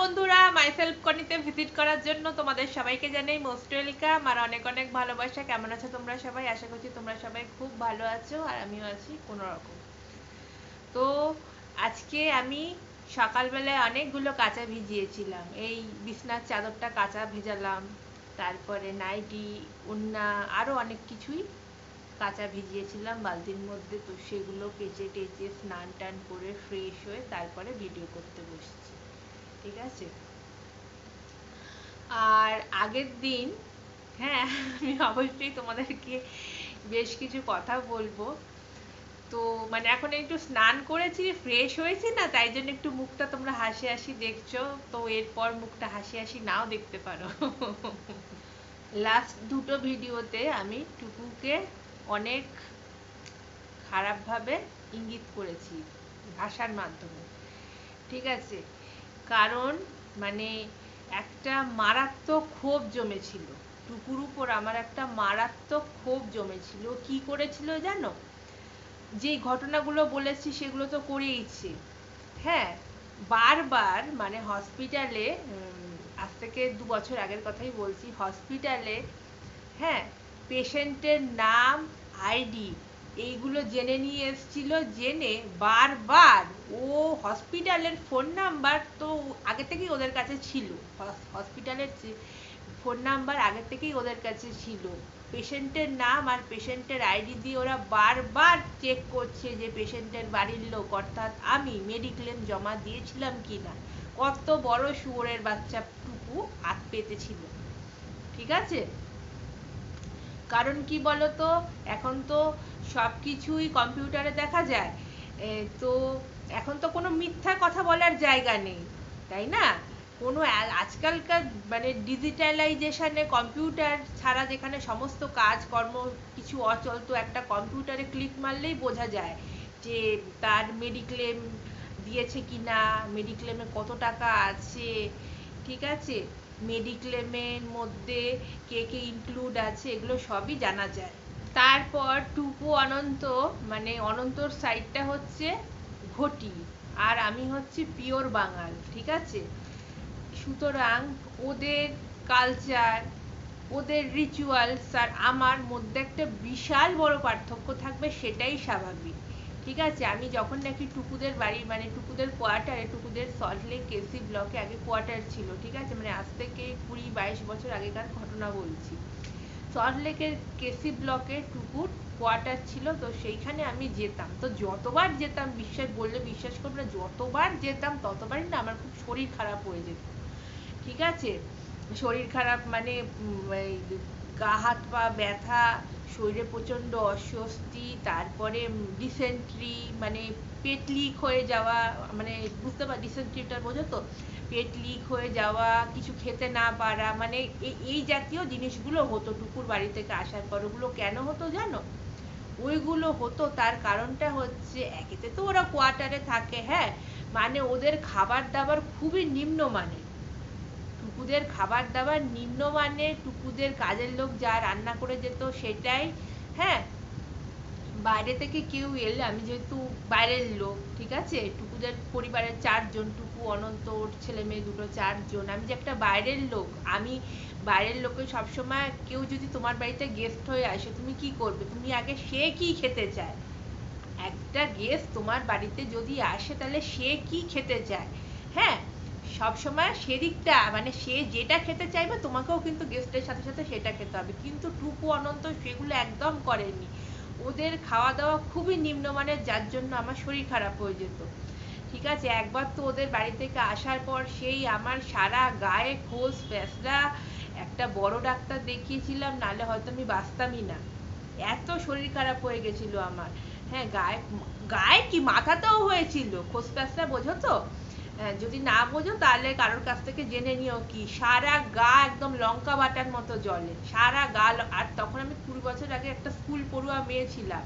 বন্ধুরা myself কনিতে visit করার জন্য তোমাদের সবাইকে জানাই মোস্ট ওয়েলকাম আর অনেক অনেক ভালোবাসা। কেমন আছো তোমরা সবাই? আশা করছি তোমরা সবাই খুব ভালো আছো আর আমিও আছি কোনো রকম তো আজকে আমি সকালবেলায় অনেকগুলো কাঁচা ভিজিয়েছিলাম। এই বিছনার চাদরটা কাঁচা ভেজালাম, তারপরে নাইটি, উন্না আরও অনেক কিছুই কাঁচা ভিজিয়েছিলাম বালতির মধ্যে। তো সেগুলো কেচে টেচে স্নান টান করে ফ্রেশ হয়ে তারপরে ভিডিও করতে বসছি। ঠিক আছে? আর আগের দিন হ্যাঁ আমি অবশ্যই তোমাদেরকে বেশ কিছু কথা বলব। তো মানে এখন একটু স্নান করেছি ফ্রেশ হয়েছি না, তাই জন্য একটু মুখটা তোমরা হাসি হাসি দেখছ। তো এরপর মুখটা হাসি হাসি নাও দেখতে পারো। লাস্ট দুটো ভিডিওতে আমি টুকুকে অনেক খারাপভাবে ইঙ্গিত করেছি ভাষার মাধ্যমে। ঠিক আছে? কারণ মানে একটা মারাত্মক ক্ষোভ জমেছিল। টুকুর উপর আমার একটা মারাত্মক ক্ষোভ জমেছিল। কি করেছিল জানো? যেই ঘটনাগুলো বলেছি সেগুলো তো করেইছে। হ্যাঁ বারবার মানে হসপিটালে আজ থেকে দু বছর আগের কথাই বলছি, হসপিটালে হ্যাঁ পেশেন্টের নাম, আইডি এইগুলো জেনে নিয়ে এসছিল, জেনে বারবার ও হসপিটালের ফোন নাম্বার তো আগে থেকেই ওদের কাছে ছিল। হসপিটালের ফোন নাম্বার আগে থেকেই ওদের কাছে ছিল। পেশেন্টের নাম আর পেশেন্টের আইডি দিয়ে ওরা বারবার চেক করছে যে পেশেন্টের বাড়ির লোক, অর্থাৎ আমি মেডিক্লেম জমা দিয়েছিলাম কি না কত বড় শুয়োরের বাচ্চা টুকু হাত পেতেছিল। ঠিক আছে? কারণ কি বলতো? এখন তো সব কিছুই কম্পিউটারে দেখা যায়। তো এখন তো কোনো মিথ্যা কথা বলার জায়গা নেই, তাই না? কোনো আজকালকার মানে ডিজিটালাইজেশনে কম্পিউটার ছাড়া যেখানে সমস্ত কাজকর্ম, কিছু অচল, তো একটা কম্পিউটারে ক্লিক মারলেই বোঝা যায় যে তার মেডিক্লেম দিয়েছে কি না মেডিক্লেমে কত টাকা আছে, ঠিক আছে? মেডিক্লেমের মধ্যে কে কে ইনক্লুড আছে, এগুলো সবই জানা যায়। তারপর টুকু অনন্ত মানে অনন্তর সাইডটা হচ্ছে ঘটি, আর আমি হচ্ছে পিওর বাঙাল, ঠিক আছে? সুতরাং ওদের কালচার ওদের রিচুয়ালস আর আমার মধ্যে একটা বিশাল বড় পার্থক্য থাকবে সেটাই স্বাভাবিক, ঠিক আছে? আমি যখন নাকি টুকুদের বাড়ি মানে টুকুদের কোয়ার্টারে টুকুদের সল্টলেক কেসি ব্লকে আগে কোয়ার্টার ছিল, ঠিক আছে? মানে আজ থেকে কুড়ি বাইশ বছর আগেকার ঘটনা বলছি। সল্টলেকের কেসি ব্লকে টুকুর কোয়ার্টার ছিল, তো সেইখানে আমি যেতাম। তো যতবার যেতাম, বিশ্বাস, বললে বিশ্বাস করবে না, যতবার যেতাম, ততবারই না আমার খুব শরীর খারাপ হয়ে যেত। ঠিক আছে? শরীর খারাপ মানে গা, হাত, পা ব্যথা, শরীরে প্রচণ্ড অস্বস্তি, তারপরে ডিসেন্ট্রি মানে পেট লিক হয়ে যাওয়া মানে বুঝতে পার ডিসেন্ট্রিটা বোঝো তো? পেট লিক হয়ে যাওয়া, কিছু খেতে না পারা মানে এই জাতীয় জিনিসগুলো হতো টুকুর বাড়ি থেকে আসার পর। ওগুলো কেন হতো জানো? ওইগুলো হতো, তার কারণটা হচ্ছে একেতে তো ওরা কোয়ার্টারে থাকে হ্যাঁ? মানে ওদের খাবার দাবার খুবই নিম্নমানের টুকুদের খাবার দাবার নিম্নমানের টুকুদের কাজের লোক যা রান্না করে যেত সেটাই হ্যাঁ? বাইরে থেকে কেউ এলে, আমি যেহেতু বাইরের লোক, ঠিক আছে? টুকুদের পরিবারের চারজন, টুকু, অনন্ত, ওর ছেলে মেয়ে দুটো, চারজন, আমি যে একটা বাইরের লোক, আমি বাইরের লোকে সবসময় কেউ যদি তোমার বাড়িতে গেস্ট হয়ে আসে, তুমি কি করবে? তুমি আগে সে কি খেতে চায়? একটা গেস্ট তোমার বাড়িতে যদি আসে, তাহলে সে কি খেতে চায়? হ্যাঁ সবসময় সেদিকটা মানে সে যেটা খেতে চাইবে, তোমাকেও কিন্তু গেস্টের সাথে সাথে সেটা খেতে হবে। কিন্তু টুকু, অনন্ত সেগুলো একদম করেনি। ওদের খাওয়া দাওয়া খুবই নিম্নমানের, যার জন্য আমার শরীর খারাপ হয়ে যেত। ঠিক আছে? একবার তো ওদের বাড়ি থেকে আসার পর সেই আমার সারা গায়ে খোঁজ ফ্যাসরা একটা বড় ডাক্তার দেখিয়েছিলাম নালে হয়তো আমি বাঁচতামই না। এত শরীর খারাপ হয়ে গেছিল আমার। হ্যাঁ গায়ে গায়ে কি মাথাতেও হয়েছিল? খোঁজ ফ্যাসরা বোঝো তো? যদি না বোঝো তাহলে কারোর কাছ থেকে জেনে নিও কি, সারা গা একদম লঙ্কা বাটার মতো জলে সারা গা আর তখন আমি কুড়ি বছর আগে একটা স্কুল পড়ুয়া মেয়ে ছিলাম।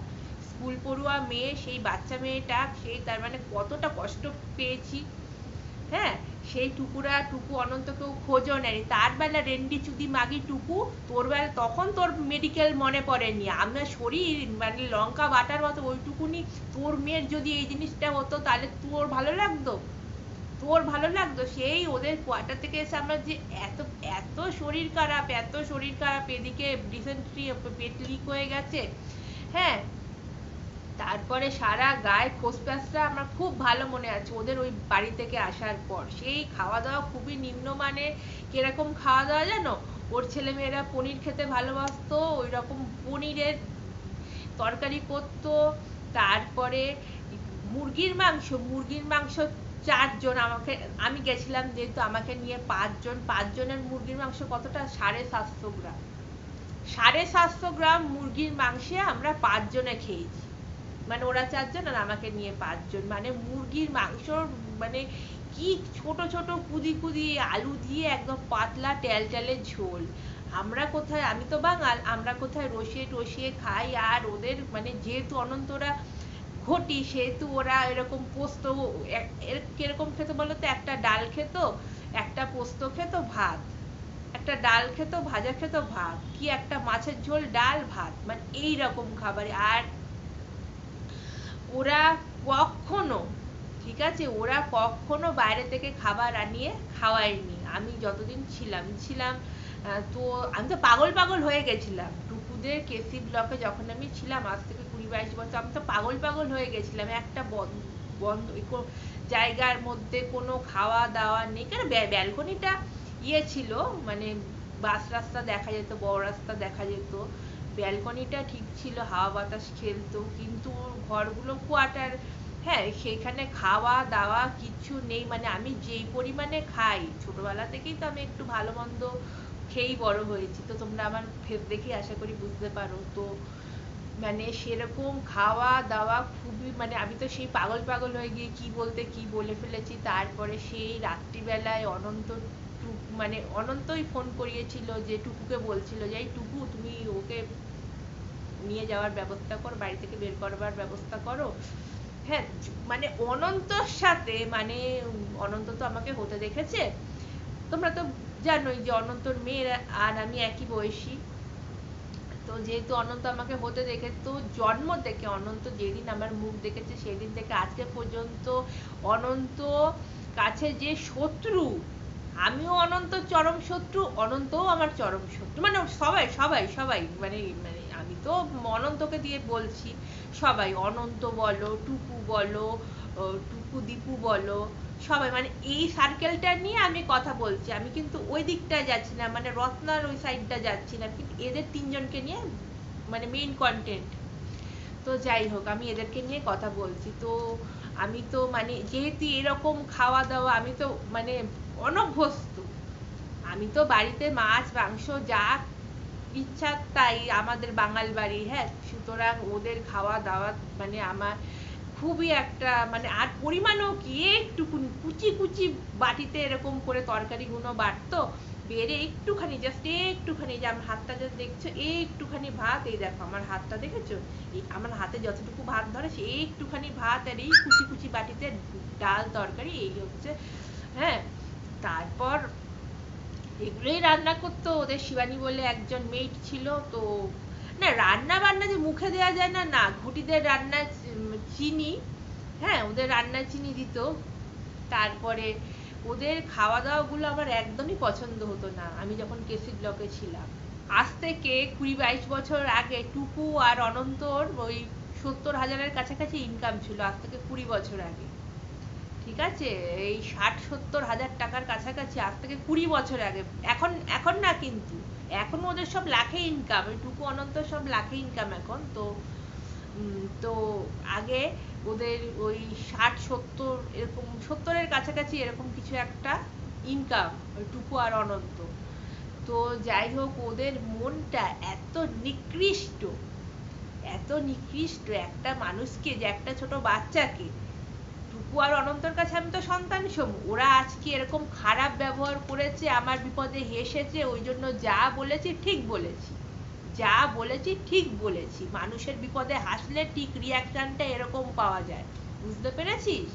স্কুল পড়ুয়া মেয়ে, সেই বাচ্চা মেয়েটা সেই তার মানে কতটা কষ্ট পেয়েছি হ্যাঁ সেই টুকুরা টুকু অনন্ত কেউ খোঁজও নেয়নি। তার বেলা রেন্ডি চুদি মাগি টুকু, তোর বেলা, তখন তোর মেডিকেল মনে পড়েনি। আমার শরীর মানে লঙ্কা বাটার মতো ওইটুকুনি, তোর মেয়ের যদি এই জিনিসটা হতো তাহলে তোর ভালো লাগতো? তোর ভালো লাগতো? সেই ওদের কোয়ার্টার থেকে এসে আমরা যে এত এত শরীর খারাপ, এত শরীর খারাপ, এদিকে dysentery, পেট লিক হয়ে গেছে। হ্যাঁ তারপরে সারা গায়ে খোস প্যাঁচড়া আমার খুব ভালো মনে আছে ওদের ওই বাড়ি থেকে আসার পর। সেই খাওয়া দাওয়া খুবই নিম্নমানের। কীরকম খাওয়া দাওয়া জানো? ওর ছেলে মেয়েরা পনির খেতে ভালোবাসতো ওই রকম পনিরের তরকারি করতো। তারপরে মুরগির মাংস মুরগির মাংস চারজন আমাকে, আমি গেছিলাম যেহেতু আমাকে নিয়ে পাঁচজন, পাঁচজনের মুরগির মাংস কতটা? সাড়ে সাতশো গ্রাম। সাড়ে সাতশো গ্রাম মুরগির মাংসে আমরা পাঁচজনে খেয়েছি। মানে ওরা চারজন আর আমাকে নিয়ে পাঁচজন। মানে মুরগির মাংস মানে কি ছোট ছোট কুদি কুদি আলু দিয়ে একদম পাতলা ট্যাল টেলটেলে ঝোল। আমরা কোথায়, আমি তো বাঙাল, আমরা কোথায় রসিয়ে টসিয়ে খাই আর ওদের মানে যেহেতু অনন্তরা ঘটি সেহেতু ওরা এরকম পোস্ত কীরকম খেত বলতো একটা ডাল খেত, একটা পোস্ত খেত, ভাত। একটা ডাল খেত, ভাজা খেত, ভাত। কি একটা মাছের ঝোল? ডাল, ভাত। মানে এইরকম খাবার। আর ওরা কখনো, ঠিক আছে? ওরা কখনো বাইরে থেকে খাবার আনিয়ে খাওয়ায়নি। আমি যতদিন ছিলাম ছিলাম তো আমি তো পাগল পাগল হয়ে গেছিলাম। টুকুদের কেসি ব্লকে যখন আমি ছিলাম, আজ থেকে কুড়ি বাইশ বছর, আমি তো পাগল পাগল হয়ে গেছিলাম। একটা বন্ধ জায়গার মধ্যে কোনো খাওয়া দাওয়া নেই। কেন? ব্যালকনিটা ইয়ে ছিল মানে বাস রাস্তা দেখা যেত, বড় রাস্তা দেখা যেত। ব্যালকনিটা ঠিক ছিল, হাওয়া বাতাস খেলতো, কিন্তু ঘরগুলো কোয়ার্টার হ্যাঁ সেখানে খাওয়া দাওয়া কিচ্ছু নেই। মানে আমি যেই পরিমাণে খাই, ছোটবেলা থেকেই তো আমি একটু ভালো মন্দ খেয়েই বড় হয়েছি। তো তোমরা আমার ফেস দেখে আশা করি বুঝতে পারো। তো মানে সেরকম খাওয়া দাওয়া খুবই মানে আমি তো সেই পাগল পাগল হয়ে গিয়ে কি বলতে কি বলে ফেলেছি। তারপরে সেই রাত্রিবেলায় অনন্ত মানে অনন্তই ফোন করিয়েছিল যে টুকুকে বলছিল যে, এই টুকু, তুমি ওকে নিয়ে যাওয়ার ব্যবস্থা করো, বাড়ি থেকে বের করবার ব্যবস্থা করো। হ্যাঁ মানে অনন্তর সাথে মানে অনন্ত তো আমাকে হতে দেখেছে। তোমরা তো জানোই যে অনন্তর মেয়ের আর আমি একই বয়সী। তো যেহেতু অনন্ত আমাকে হতে দেখে তো জন্ম থেকে অনন্ত যেদিন আমার মুখ দেখেছে সেদিন থেকে আজকে পর্যন্ত অনন্ত কাছে যে শত্রু, আমিও অনন্ত চরম শত্রু, অনন্তও আমার চরম শত্রু। মানে সবাই সবাই সবাই মানে মানে আমি তো অনন্তকে দিয়ে বলছি, সবাই, অনন্ত বলো, টুকু বলো টুকু দীপু বলো সবাই মানে এই সার্কেলটা নিয়ে আমি কথা বলছি। আমি কিন্তু ওই দিকটায় যাচ্ছি না মানে রত্নার ওই সাইডটা যাচ্ছি না। কিন্তু এদের তিনজনকে নিয়ে মানে মেইন কন্টেন্ট তো যাই হোক, আমি এদেরকে নিয়ে কথা বলছি। তো আমি তো মানে যেহেতু এরকম খাওয়া দাওয়া আমি তো মানে অনভ্যস্ত। আমি তো বাড়িতে মাছ, মাংস, যা ইচ্ছা তাই আমাদের বাঙাল বাড়ি হ্যাঁ? সুতরাং ওদের খাওয়া দাওয়া মানে আমার খুবই একটা মানে আর পরিমাণও কি একটু কুচি কুচি বাটিতে এরকম করে তরকারি গুলো বাটতো, বেড়ে একটুখানি জাস্ট একটুখানি, যে আমার হাতটা যা দেখছ, একটুখানি ভাত, এই দেখো আমার হাতটা দেখেছ? আমার হাতে যতটুকু ভাত ধরে, সে একটুখানি ভাত আর এই কুচি কুচি বাটিতে ডাল তরকারি, এই হচ্ছে হ্যাঁ? তারপর এগুলোই রান্না করতো, ওদের শিবানী বলে একজন মেয়ে ছিল, তো না, রান্না বান্না যে মুখে দেওয়া যায় না না, ঘুটিদের রান্না চিনি হ্যাঁ ওদের রান্না চিনি দিত। তারপরে ওদের খাওয়া দাওয়া গুলো আমার একদমই পছন্দ হতো না, আমি যখন কেসি ব্লকে ছিলাম। আজ থেকে কুড়ি বাইশ বছর আগে টুকু আর অনন্তর ওই সত্তর হাজারের কাছাকাছি ইনকাম ছিল, আজ থেকে কুড়ি বছর আগে। ঠিক আছে? এই ষাট, সত্তর হাজার টাকার কাছাকাছি, আজ থেকে কুড়ি বছর আগে। এখন এখন না কিন্তু। এখন ওদের সব লাখে ইনকাম ওই টুকু অনন্ত সব লাখে ইনকাম এখন। তো তো আগে ওদের ওই ষাট, সত্তর এরকম, সত্তরের কাছাকাছি এরকম কিছু একটা ইনকাম ওই টুকু আর অনন্ত। তো যাই হোক, ওদের মনটা এত নিকৃষ্ট এত নিকৃষ্ট একটা মানুষকে, যে একটা ছোট বাচ্চাকে টুকু আর অনন্তর কাছে আমি তো সন্তান সম। ওরা আজকে এরকম খারাপ ব্যবহার করেছে, আমার বিপদে হেসেছে, ওই জন্য যা বলেছি ঠিক বলেছি। যা বলেছি ঠিক বলেছি। মানুষের বিপদে হাসলে ঠিক রিয়াকশনটা এরকম পাওয়া যায়। বুঝতে পেরেছিস?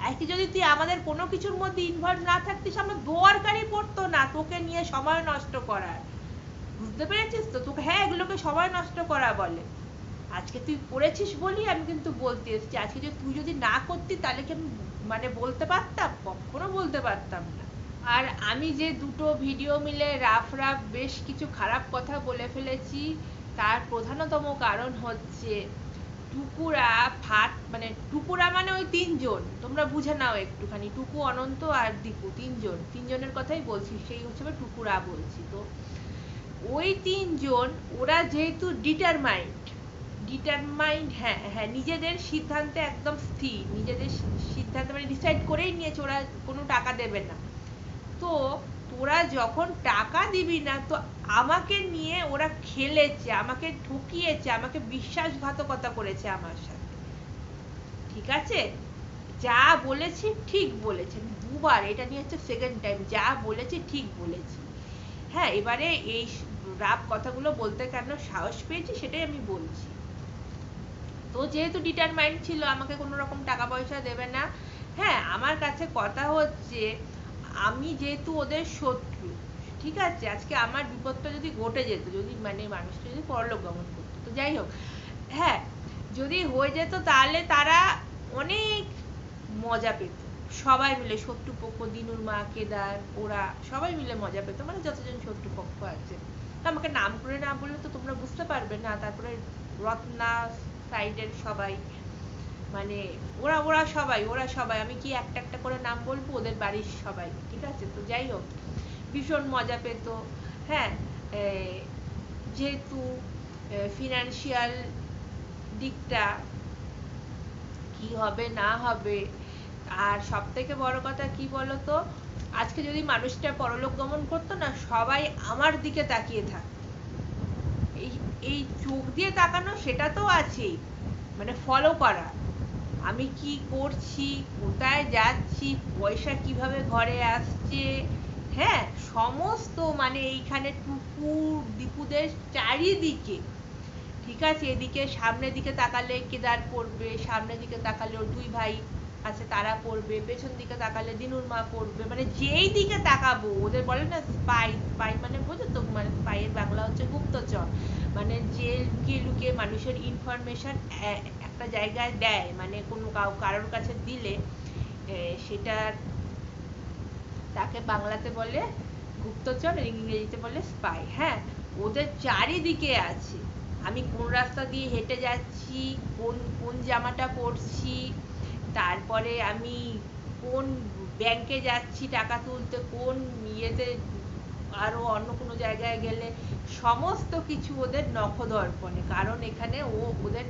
আর কি যদি তুই আমাদের কোনো কিছুর মধ্যে ইনভলভ না থাকতিস, আমার দরকারই পড়তো না তোকে নিয়ে সময় নষ্ট করার। বুঝতে পেরেছিস তো? তোকে হ্যাঁ এগুলোকে সময় নষ্ট করা বলে। আজকে তুই করেছিস বলি আমি কিন্তু বলতে এসেছি। আজকে যদি তুই যদি না করতি তাহলে কি আমি মানে বলতে পারতাম? কখনো বলতে পারতাম না। আর আমি যে দুটো ভিডিও মিলে রাফ রাফ বেশ কিছু খারাপ কথা বলে ফেলেছি, তার প্রধানতম কারণ হচ্ছে টুকুরা ফাট মানে টুকুরা মানে ওই তিনজন। তোমরা বুঝে নাও একটুখানি, টুকু অনন্ত আর দীপু, তিনজন। তিনজনের কথাই বলছি, সেই হিসেবে টুকুরা বলছি। তো ওই তিনজন, ওরা যেহেতু ডিটারমাইন্ড ডিটারমাইন্ড হ্যাঁ হ্যাঁ নিজেদের সিদ্ধান্তে একদম স্থির, নিজেদের সিদ্ধান্ত মানে ডিসাইড করেই নিয়েছে ওরা কোনো টাকা দেবে না। তো তোরা যখন টাকা দিবি না, তো আমাকে নিয়ে ওরা খেলেছে, আমাকে ঠকিয়েছে, আমাকে বিশ্বাসঘাতকতা করেছে আমার সাথে। ঠিক আছে? যা বলেছি ঠিক বলেছে দুবার এটা নিয়ে হচ্ছে সেকেন্ড টাইম যা বলেছি ঠিক বলেছি। হ্যাঁ এবারে এই রাপ কথাগুলো বলতে কেন সাহস পেয়েছি সেটাই আমি বলছি। তো যেহেতু ডিটারমাইন্ড ছিল, আমাকে কোনো রকম টাকা পয়সা দেবে না। হ্যাঁ আমার কাছে কথা হচ্ছে, আমি যেহেতু ওদের শত্রু, ঠিক আছে? আজকে আমার বিপদটা যদি ঘটে যেত, যদি মানে মানুষটা যদি পরলোক গমন করতো, তো যাই হোক। হ্যাঁ যদি হয়ে যেত তাহলে তারা অনেক মজা পেত। সবাই মিলে শত্রুপক্ষ, দিনুর মা, কেদার, ওরা সবাই মিলে মজা পেত। মানে যতজন শত্রুপক্ষ আছে। আমাকে নাম করে না বললে তো তোমরা বুঝতে পারবে না। তারপরে রত্না সাইডের সবাই। মানে ওরা ওরা সবাই ওরা সবাই। আমি কি একটা একটা করে নাম বলব? ওদের বাড়ির সবাই, ঠিক আছে? তো যাই হোক, ভীষণ মজা পেত। হ্যাঁ যেহেতু ফিনান্সিয়াল দিকটা কি হবে, না হবে, আর সব থেকে বড় কথা কি বলতো? আজকে যদি মানুষটা পরলোক গমন করতো না, সবাই আমার দিকে তাকিয়ে থাকতো। এই চোখ দিয়ে তাকানো সেটা তো আছেই। মানে ফলো করা। আমি কি করছি, কোথায় যাচ্ছি, পয়সা কীভাবে ঘরে আসছে? হ্যাঁ সমস্ত মানে এইখানে টুকুর দীপুদের চারিদিকে। ঠিক আছে, এদিকে সামনের দিকে তাকালে কেদার পড়বে সামনের দিকে তাকালে ওর দুই ভাই আছে, তারা পড়বে, পেছন দিকে তাকালে দিনুর মা পড়বে মানে যেই দিকে তাকাবো, ওদের বলে না স্পাই স্পাই মানে বোঝো তো মানে স্পাইয়ের বাংলা হচ্ছে গুপ্তচর মানে যে লুকিয়ে লুকিয়ে মানুষের ইনফরমেশন একটা জায়গায় দেয় মানে কোনো কারোর কাছে দিলে সেটা তাকে বাংলাতে বলে গুপ্তচর ইংরেজিতে বলে স্পাই হ্যাঁ? ওদের চারিদিকে আছে। আমি কোন রাস্তা দিয়ে হেঁটে যাচ্ছি, কোন কোন জামাটা পরছি তারপরে আমি কোন ব্যাংকে যাচ্ছি, টাকা তুলতে, কোন ইয়েতে, আরও অন্য কোনো জায়গায় গেলে, সমস্ত কিছু ওদের নখদর্পণে কারণ এখানে ও, ওদের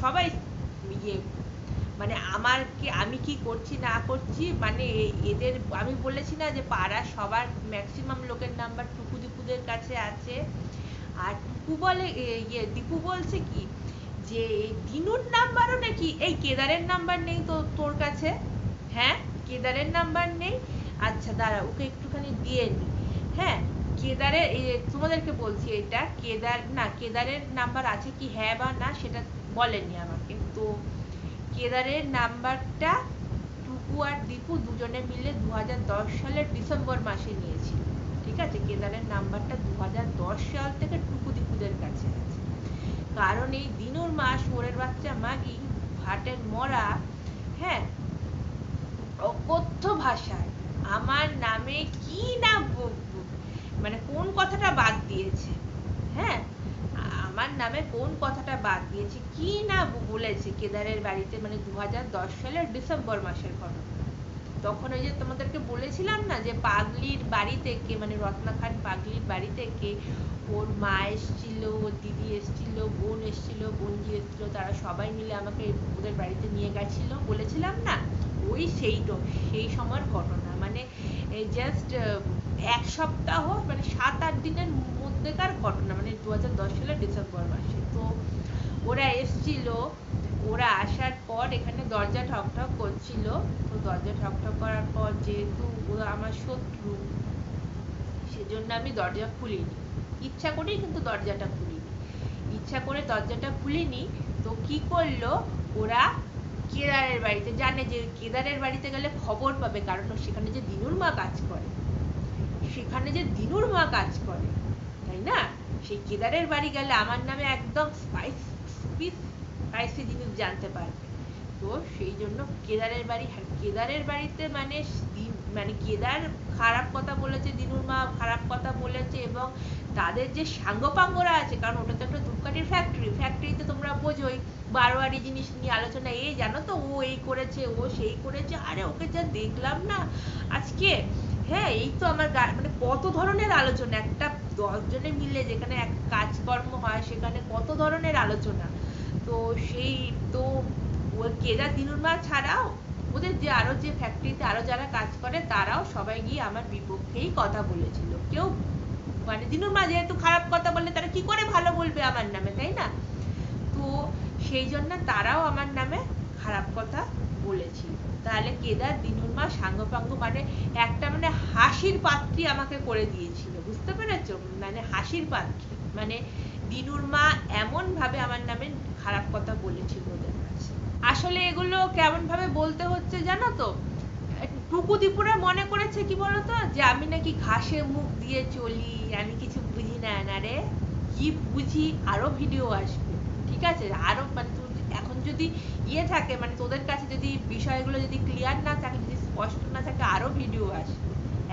সবাই ইয়ে। মানে আমার কি, আমি কি করছি, না করছি মানে এদের, আমি বলেছি না যে পাড়ার সবার ম্যাক্সিমাম লোকের নাম্বার টুকু দীপুদের কাছে আছে। আর টুকু বলে ইয়ে দীপু বলছে কি যে এই দিনুর নাম্বারও নাকি, এই কেদারের নাম্বার নেই তো তোর কাছে? হ্যাঁ? কেদারের নাম্বার নেই? আচ্ছা দাঁড়া, ওকে একটুখানি দিয়ে নি। হ্যাঁ কেদারের তোমাদেরকে বলছি এটা, কেদার, না, কেদারের নাম্বার আছে কি হ্যাঁ বা না সেটা বলেনি আমাকে। তো কেদারের নাম্বারটা টুকু আর দীপু দুজনে মিলে দু হাজার দশ সালের ডিসেম্বর মাসে নিয়েছিল। ঠিক আছে? কেদারের নাম্বারটা দু হাজার দশ সাল থেকে টুকু দীপুদের কাছে। কারণ এই দিনুর মাস মোরের বাচ্চা মাগি, ভাটের মরা হ্যাঁ অকথ্য ভাষায়। আমার নামে কি না মানে কোন কথাটা বাদ দিয়েছে? হ্যাঁ আমার নামে কোন কথাটা বাদ দিয়েছে? কি না বলেছে? কেদারের বাড়িতে মানে দু হাজার দশ সালের ডিসেম্বর মাসের ঘটনা। তখন ওই যে তোমাদেরকে বলেছিলাম না যে পাগলির বাড়ি থেকে মানে রত্না খান পাগলির বাড়ি থেকে ওর মা এসছিল, ওর দিদি এসছিল, বোন এসছিল বোনজি এসছিল, তারা সবাই মিলে আমাকে ওদের বাড়িতে নিয়ে গেছিল। বলেছিলাম না, ওই সেই সেই সময়ের ঘটনা। মানে জাস্ট এক সপ্তাহ মানে সাত আট দিনের মধ্যেকার ঘটনা মানে দু হাজার দশ সালের ডিসেম্বর মাসে তো ওরা এসছিল, ওরা আসার পর এখানে দরজা ঠক ঠক করছিল। তো দরজা ঠক ঠক করার পর যেহেতু ওরা আমার শত্রু, সেজন্য আমি দরজা খুলিনি। ইচ্ছা করেই কিন্তু দরজাটা খুলিনি। ইচ্ছা করে দরজাটা খুলিনি, তো কি করল? ওরা কেদারের বাড়িতে জানে যে কেদারের বাড়িতে গেলে খবর পাবে, কারণ সেখানে যে দিনুর মা কাজ করে। সেখানে যে দিনুর মা কাজ করে, তাই না? সেই কেদারের বাড়ি গেলে আমার নামে একদম পিস স্পাইসি জিনিস জানতে পারবে। তো সেই জন্য কেদারের বাড়ি আর কেদারের বাড়িতে মানে মানে কেদার খারাপ কথা বলেছে, দিনুর মা খারাপ কথা বলেছে এবং তাদের যে সাঙ্গপাঙ্গরা আছে, কারণ ওটা তো একটা ধূপকাঠির ফ্যাক্টরি ফ্যাক্টরিতে তোমরা বোঝোই, বারোয়ারি জিনিস নিয়ে আলোচনা, এই জানো তো, ও এই করেছে, ও সেই করেছে, আরে ওকে যা দেখলাম না, আজকে হ্যাঁ এই তো আমার মানে কত ধরনের আলোচনা, একটা দশজনে মিলে যেখানে এক কাজকর্ম হয়, সেখানে কত ধরনের আলোচনা? তো সেই তো ও কেদার দিনুর মা ছাড়াও ওদের যে আরও যে ফ্যাক্টরিতে আরও যারা কাজ করে, তারাও সবাই গিয়ে আমার বিপক্ষেই কথা বলেছিল। কেউ মানে দিনুর মা যেহেতু খারাপ কথা বললে, তারা কি করে ভালো বলবে আমার নামে, তাই না? তো সেই জন্য তারাও আমার নামে খারাপ কথা বলেছিল তাহলে কেদার দিনুর মা সাঙ্গপাঙ্গ মানে একটা মানে হাসির পাত্রী আমাকে করে দিয়েছিল, বুঝতে পেরেছ? মানে হাসির পাত্রী। মানে দিনুর মা এমন ভাবে আমার নামে খারাপ কথা বলেছিল ওদের কাছে। আসলে এগুলো কেমন ভাবে বলতে হচ্ছে জানো তো? টুকু দীপুরা মনে করেছে কি বলতো? যে আমি নাকি ঘাসে মুখ দিয়ে চলি, আমি কিছু বুঝি না না রে। কি বুঝি আরও ভিডিও আসবে, ঠিক আছে? আরও মানে যদি ইয়ে থাকে মানে তোদের কাছে যদি বিষয়গুলো যদি ক্লিয়ার না থাকে, যদি স্পষ্ট না থাকে, আরও ভিডিও আসবে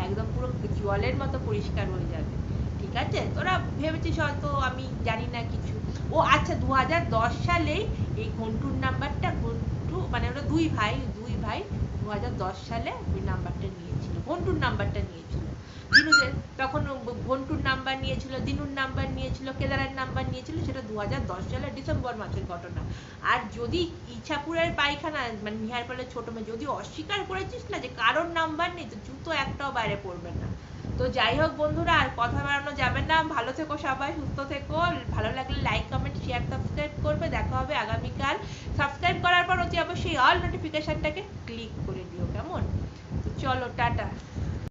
একদম পুরো জলের মতো পরিষ্কার হয়ে যাবে। ঠিক আছে? তোরা ভেবেছিস হয়তো আমি জানি না কিছু। ও আচ্ছা দু হাজার দশ সালেই এই ঘন্টুর নাম্বারটা, ঘন্টু মানে ওরা দুই ভাই দুই ভাই দু হাজার দশ সালে ওই নাম্বারটা নিয়েছিল, ঘন্টুর নাম্বারটা নিয়েছিল। দিনুদের। তখন ও ঘন্টুর নাম্বার নিয়েছিল, দিনুর নাম্বার নিয়েছিল, কেদারের নাম্বার নিয়েছিল, সেটা দু সালের ডিসেম্বর মাসের ঘটনা। আর যদি ইচ্ছাপুরের পায়খানা মানে নিহারপালের ছোট মেয়ে, যদি অস্বীকার করেছিস না যে কারোর নাম্বার নেই, তো জুতো একটাও বাইরে পড়বে না। তো যাই হোক বন্ধুরা, আর কথা বাড়ানো যাবে না। ভালো থেকো সবাই, সুস্থ থেকো। ভালো লাগলে লাইক কমেন্ট শেয়ার সাবস্ক্রাইব করবে। দেখা হবে আগামীকাল। সাবস্ক্রাইব করার পর অতি অবশ্যই অল নোটিফিকেশনটাকে ক্লিক করে দিও, কেমন? চলো, টাটা।